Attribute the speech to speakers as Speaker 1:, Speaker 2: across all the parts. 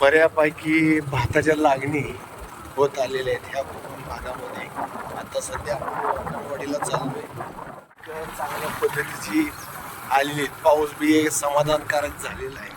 Speaker 1: बऱ्यापैकी भाताच्या लागणी होत आलेल्या आहेत ह्या कोकण भागामध्ये. आता सध्या वाडीला चालू तर चांगल्या पद्धतीची आलेली आहेत. पाऊस बी समाधानकारक झालेला आहे.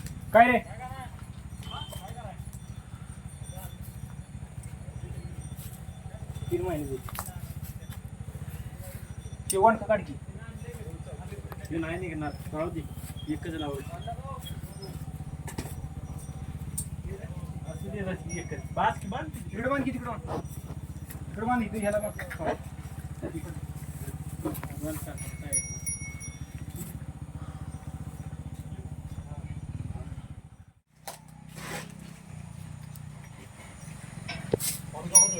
Speaker 1: काय
Speaker 2: रे? तीन महिने जेवण का
Speaker 3: नाही निघणार. राहू दे. एकच लावलं एकच. बास की बांध
Speaker 2: तिकडे बांध की तिकडे बांध. तिकडे बांध इथे ह्याला बांध.
Speaker 3: बांध टाक, काय होत नाही.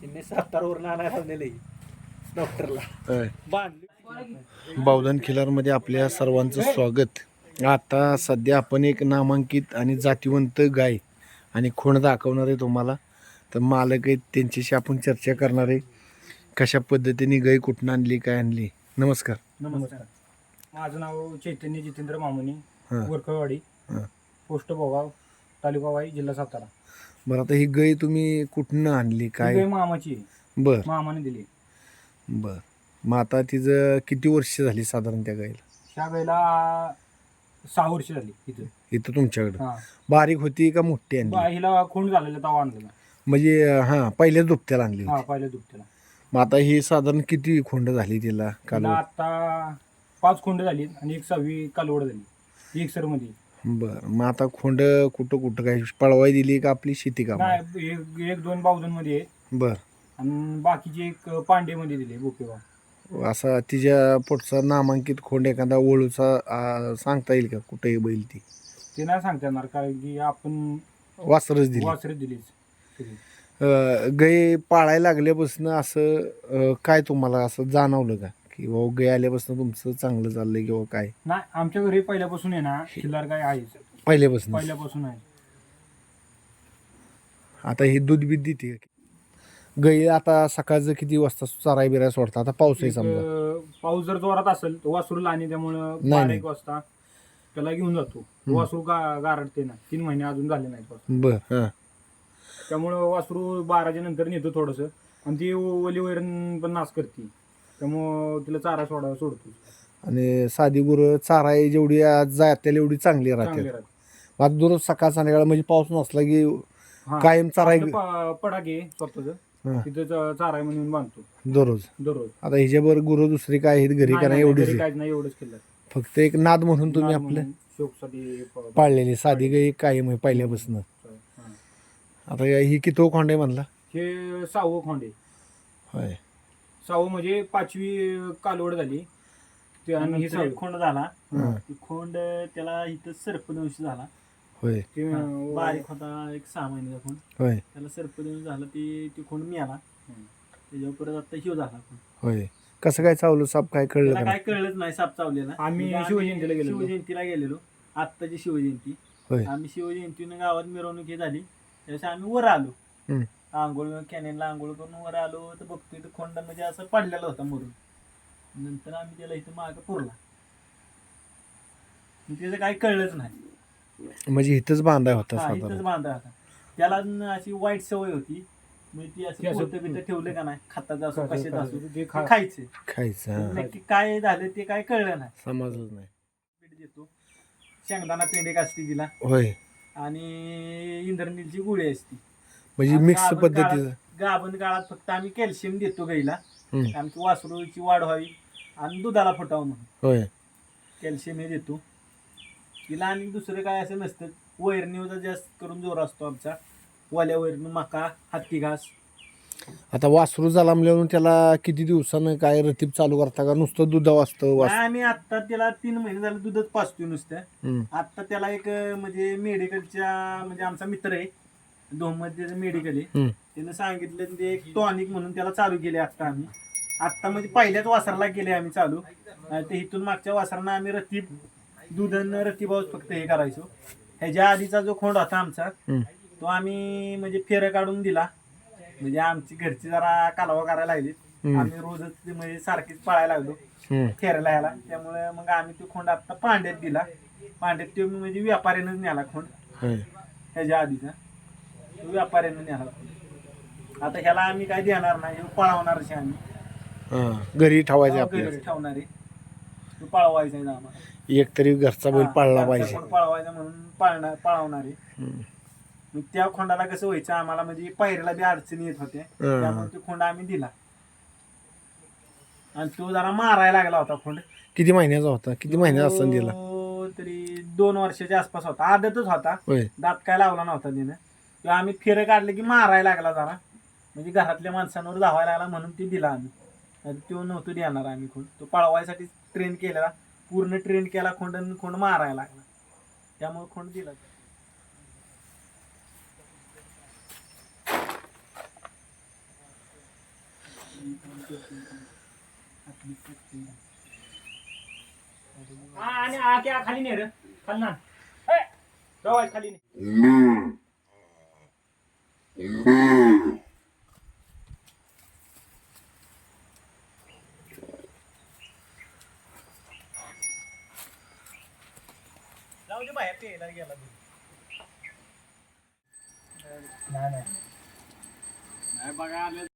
Speaker 3: शिन्ने सातारावरून आणायला आणलेलं डॉक्टरला.
Speaker 1: होय.
Speaker 3: बांधली.
Speaker 1: बावधन खिलारमध्ये आपल्या सर्वांचं स्वागत. आता सध्या आपण एक नामांकित आणि जातिवंत गाय आणि खोण दाखवणार आहे तुम्हाला. तर मालक आहेत त्यांच्याशी आपण चर्चा करणार आहे. कशा पद्धतीने गाय कुठून आणली काय आणली? नमस्कार.
Speaker 2: नमस्कार. माझं नाव चैतन्य जितेंद्र मामुनी
Speaker 1: हां.
Speaker 2: गोरखवाडी
Speaker 1: हां.
Speaker 2: पोस्ट भोगाव तालुका वाई जिल्हा सातारा.
Speaker 1: बरं आता ही गाय तुम्ही कुठनं आणली?
Speaker 2: ही
Speaker 1: काय?
Speaker 2: गाय मामाची आहे.
Speaker 1: बर.
Speaker 2: मामाने दिली
Speaker 1: बर. मग आता तिचं किती वर्ष झाली साधारण त्या गायला?
Speaker 2: ह्या गायला सहा वर्ष झाली इथं.
Speaker 1: इथं तुमच्याकडं.
Speaker 2: हा.
Speaker 1: बारीक होती का मोठी आणली?
Speaker 2: हिला खून झालेला तवा आणलेला.
Speaker 1: म्हणजे हां पहिल्याच दुपत्याला आणली
Speaker 2: हा
Speaker 1: होती.
Speaker 2: पहिल्या दुपट्याला.
Speaker 1: मग आता ही साधारण किती खोंड झाली तिला? काल
Speaker 2: तिला आता पाच खोंड झाली आणि एक सहावी कालवड झाली एक सरमध्ये
Speaker 1: बर मग आता खोंड कुठं कुठं काय? पळवाय दिली का आपली शेती काम
Speaker 2: नाही एक एक दोन बावधनमध्ये
Speaker 1: बर.
Speaker 2: आणि बाकीचे एक पांडे मध्ये दिले बोकेगाव
Speaker 1: असा तिच्या पोटचा नामांकित खोंड एखादा ओळूचा सांगता येईल का? कुठे आहे बैल ती?
Speaker 2: ते नाही सांगता येणार कारण की आपण
Speaker 1: वासरच दिली.
Speaker 2: वासरे दिलीच.
Speaker 1: गाय पाळायला लागल्यापासून असं काय तुम्हाला असं जाणवलं का? की बाबा गाय आल्यापासून तुमचं चांगलं चाललंय किंवा काय?
Speaker 2: नाही आमच्या घरी पहिल्यापासून आहे ना खिल्लार काय आहेच.
Speaker 1: पहिल्यापासून
Speaker 2: पहिल्यापासून आहे.
Speaker 1: आता ही दूध बीत देते? गाई आता सकाळचं किती वाजता चाराय बिराय सोडता आता पाऊस आहे समजा.
Speaker 2: अं, पाऊस जर जोरात असेल तर वासरू लाणी त्यामुळं
Speaker 1: नाही,
Speaker 2: बारा
Speaker 1: नाही.
Speaker 2: एक वाजता त्याला घेऊन जातो. वासरू गा गारडते ना. तीन महिने अजून झाले नाहीत वासरू.
Speaker 1: बर हां.
Speaker 2: त्यामुळं वासरू बाराच्या नंतर नेतो थोडस. आणि ती ओली वैरण पण नाश करते. त्यामुळं तिला चारा सोडा सोडतो
Speaker 1: आणि साधी गुरं चाराय जेवढी आज जात्याला एवढी चांगली
Speaker 2: चांगले
Speaker 1: राहते
Speaker 2: राहते
Speaker 1: आता दररोज सकाळ संध्याकाळ म्हणजे पाऊस नसला की
Speaker 2: हा.
Speaker 1: कायम
Speaker 2: आपलं प- पडाके स्वतःच.
Speaker 1: हा,
Speaker 2: तिथं चारा म्हणून बांधतो.
Speaker 1: दररोज.
Speaker 2: दररोज.
Speaker 1: आता हिच्याबरोबर गुरं दुसरी काय आहेत? घरी का नाही? एवढीच आहे?
Speaker 2: काहीच नाही एवढंच केलं.
Speaker 1: फक्त एक नाद म्हणून तुम्ही
Speaker 2: नाद
Speaker 1: आपलं
Speaker 2: म्हणून शोकसाठी प-
Speaker 1: पाळलेली साधी गाई कायम आहे पहिल्यापासून.
Speaker 2: हा.
Speaker 1: आता या- ही किती खोंड आहे म्हणला?
Speaker 2: हे सहावं खोंडे
Speaker 1: होय.
Speaker 2: सहावं म्हणजे पाचवी कालवड झाली. ते आणि हे
Speaker 3: नंतर
Speaker 2: सहावी
Speaker 3: एक खोंड झाला.
Speaker 1: हा.
Speaker 3: ती खोंड त्याला इथं सर्पदंश झाला.
Speaker 1: होय.
Speaker 2: ते, अं,
Speaker 3: बारीक होता एक सहा महिन्याचा खोंड.
Speaker 1: होय.
Speaker 3: त्याला सर्पदंश झाला ती ती खोंड मिळाला. त्याच्यावर परत आता शिव झाला खोंड.
Speaker 1: होय. कसं काय चावलं साप काय कळलं
Speaker 3: त्याला काय कळलंच नाही साप चावलेला.
Speaker 2: आम्ही
Speaker 3: मग
Speaker 2: शिवजयंतीला गेलेलो.
Speaker 3: शिवजयंतीला गेलेलो. आत्ताची शिवजयंती.
Speaker 1: होय.
Speaker 3: आम्ही शिवजयंतीनं गावात मिरवणूक हे झाली. त्यावेळेस आम्ही वर आलो.
Speaker 1: हम्म.
Speaker 3: आंघोळ कॅनेलला आंघोळ करून वर आलो तर बघतोय तर खोंड म्हणजे असं पडलेला होता मरून. नंतर आम्ही त्याला इथं मागं पुरला. त्याचं काही कळलंच नाही.
Speaker 1: म्हणजे इथंच बांधाय होता
Speaker 3: हा, इथंच
Speaker 1: साधारण.
Speaker 3: बांधा होता. त्याला न अशी वाईट सवय होती. म्हणजे ती
Speaker 2: ती
Speaker 3: असं
Speaker 2: असं-
Speaker 3: पोतं बितं ठेवलं का नाही? खातात असो
Speaker 2: खायचं-
Speaker 3: कशात असो
Speaker 2: खायचं. ते
Speaker 3: ते
Speaker 2: खा-
Speaker 3: खायचं.
Speaker 1: खायचं हा.
Speaker 3: नक्की काय झालं ते काय कळलं नाही.
Speaker 1: समजलं नाही.
Speaker 3: पीठ देतो. शेंगदाणा पेंड एक असते तिला
Speaker 1: होय.
Speaker 3: आणि इंद्रनीलची गोळी असते.
Speaker 1: म्हणजे मिक्स
Speaker 3: गाभण
Speaker 1: पद्धतीचं.
Speaker 3: काळात- गाभण काळात फक्त आम्ही कॅल्शियम देतो गाईला.
Speaker 1: हम्म.
Speaker 3: आमची वासरूची वाढ व्हावी आणि दुधाला फुटावं म्हणून.
Speaker 1: होय.
Speaker 3: कॅल्शियम हे देतो. तिला आणि दुसरं काय असं नसतं. वैरणीचा जास्त करून जोर असतो आमचा. वाल्या वैरण मका हत्ती घास.
Speaker 1: आता वासरू झाला म्हणल्यावर त्याला किती दिवसानं काय रतीब चालू करता का? नुसतं दुधा वाचतं वास
Speaker 3: आम्ही आता त्याला तीन महिने झाले दूधच पाचतोय नुसतं.
Speaker 1: हम्म.
Speaker 3: आता त्याला एक अं, म्हणजे मेडिकलच्या म्हणजे आमचा मित्र आहे. मध्ये मेडिकल आहे. त्यानं सांगितलं ते एक टॉनिक म्हणून त्याला चालू केले आता आम्ही. आता म्हणजे पहिल्याच वासराला गेले आम्ही चालू. ते इथून मागच्या वासरांना आम्ही रतीब दूध आणि रतीभाऊच फक्त हे करायचो. ह्याच्या आधीचा जो खोंड होता आमचा. तो आम्ही म्हणजे फेरं काढून दिला. म्हणजे आमची घरची जरा कालवा करायला लागली. आम्ही रोजच म्हणजे सारखीच पळायला लागलो. फेरायला यायला. त्यामुळे मग आम्ही तो खोंड आता पांड्यात दिला. पांड्यात तो म्हणजे व्यापाऱ्यानंच न्याला खोंड.
Speaker 1: होय.
Speaker 3: ह्याच्या आधीचा. तो व्यापाऱ्यानं खोंड आता ह्याला आम्ही काय देणार नाही ह्यो पळवणारच आहे आम्ही.
Speaker 1: हा. घरी ठेवायचे आपल्याला
Speaker 3: घरीच ठेवणार. आहे तो पळवायचा आहे आम्हाला.
Speaker 1: एक तरी घरचा बैल
Speaker 3: हा,
Speaker 1: पाळला पाहिजे.
Speaker 3: पळवायचा म्हणून पाळणार पळवणार. आहे
Speaker 1: हम्म.
Speaker 3: मग त्या खोंडाला कसं व्हायचं आम्हाला म्हणजे पायरीला बी अडचणी येत होत्या.
Speaker 1: हा.
Speaker 3: त्यामुळे तो खोंड आम्ही दिला. आणि तो जरा मारायला लागला होता खोंड.
Speaker 1: किती महिन्याचा होता? किती महिन्याचा असं दिला?
Speaker 3: तो तरी दोन वर्षाच्या आसपास होता. आदतच होता.
Speaker 1: होय.
Speaker 3: दात काय लावला नव्हता त्यानं किंवा आम्ही फिरं काढले की मारायला लागला जरा. म्हणजे घरातल्या माणसांवर धावायला लागला म्हणून ती दिला आम्ही. तो नव्हतो देणार आम्ही खोंड तो पळवायसाठी ट्रेन केलेला. पूर्ण ट्रेन केला खोंड खोंड मारायला लागला. त्यामुळे खोंड दिला.
Speaker 2: हा, आणि आ क्या खाली नाही रे खाली ना. खाली नाही
Speaker 3: जाऊ दे बाहेर प्यायला गेला
Speaker 2: नाही नाही नाही बघा आलं